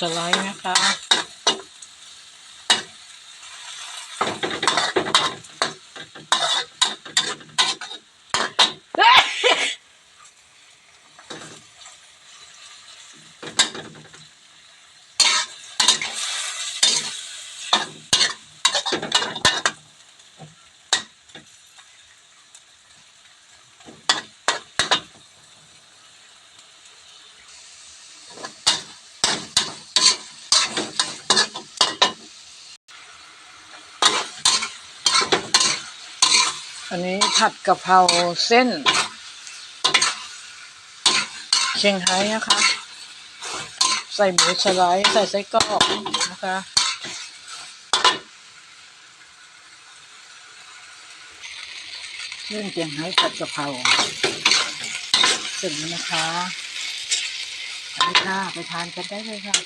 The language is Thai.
สไลด์นะคะ อันนี้ผัดกะเพราเส้น เชียงไฮ้นะคะ ใส่หมูสไลด์ใส่ไส้กรอกนะคะเรื่องเชียงไฮ้ผัดกะเพราเสร็จแล้วนะคะไปค่ะไปทานกันได้เลยค่ะ